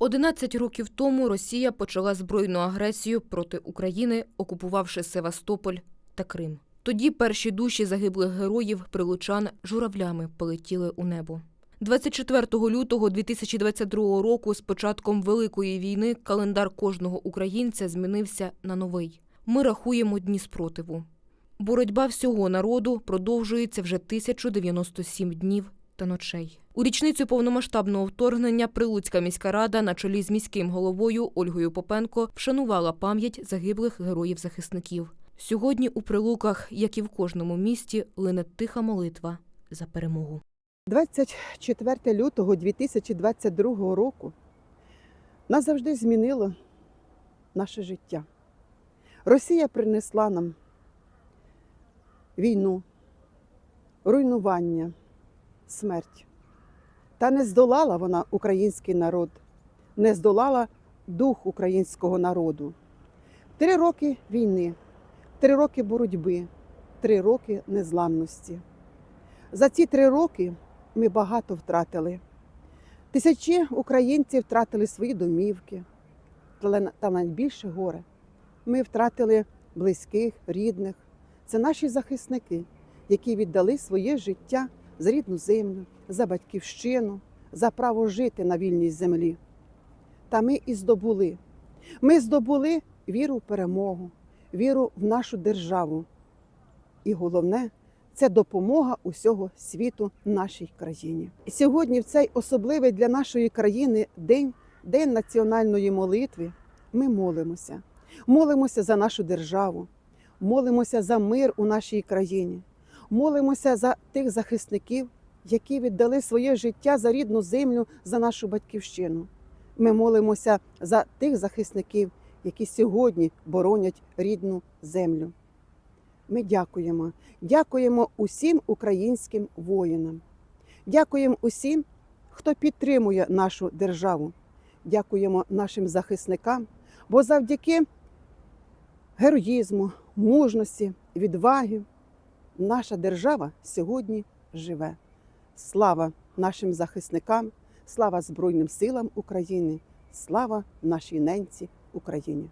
11 років тому Росія почала збройну агресію проти України, окупувавши Севастополь та Крим. Тоді перші душі загиблих героїв прилучан журавлями полетіли у небо. 24 лютого 2022 року з початком Великої війни календар кожного українця змінився на новий. Ми рахуємо дні спротиву. Боротьба всього народу продовжується вже 1097 днів та ночей. У річницю повномасштабного вторгнення Прилуцька міська рада на чолі з міським головою Ольгою Попенко вшанувала пам'ять загиблих героїв-захисників. Сьогодні у Прилуках, як і в кожному місті, лине тиха молитва за перемогу. 24 лютого 2022 року назавжди змінило наше життя. Росія принесла нам війну, руйнування, смерть. Та не здолала вона український народ, не здолала дух українського народу. Три роки війни, три роки боротьби, три роки незламності. За ці три роки ми багато втратили. Тисячі українців втратили свої домівки, та найбільше горе. Ми втратили близьких, рідних. Це наші захисники, які віддали своє життя за рідну землю, за батьківщину, за право жити на вільній землі. Та ми і здобули. Ми здобули віру в перемогу, віру в нашу державу. І головне це допомога усього світу нашій країні. Сьогодні, в цей особливий для нашої країни день, день національної молитви, ми молимося. Молимося за нашу державу, молимося за мир у нашій країні, молимося за тих захисників, які віддали своє життя за рідну землю, за нашу батьківщину. Ми молимося за тих захисників, які сьогодні боронять рідну землю. Ми дякуємо. Дякуємо усім українським воїнам. Дякуємо усім, хто підтримує нашу державу. Дякуємо нашим захисникам, бо завдяки героїзму, мужності, відваги наша держава сьогодні живе. Слава нашим захисникам, слава Збройним силам України, слава нашій ненці Україні.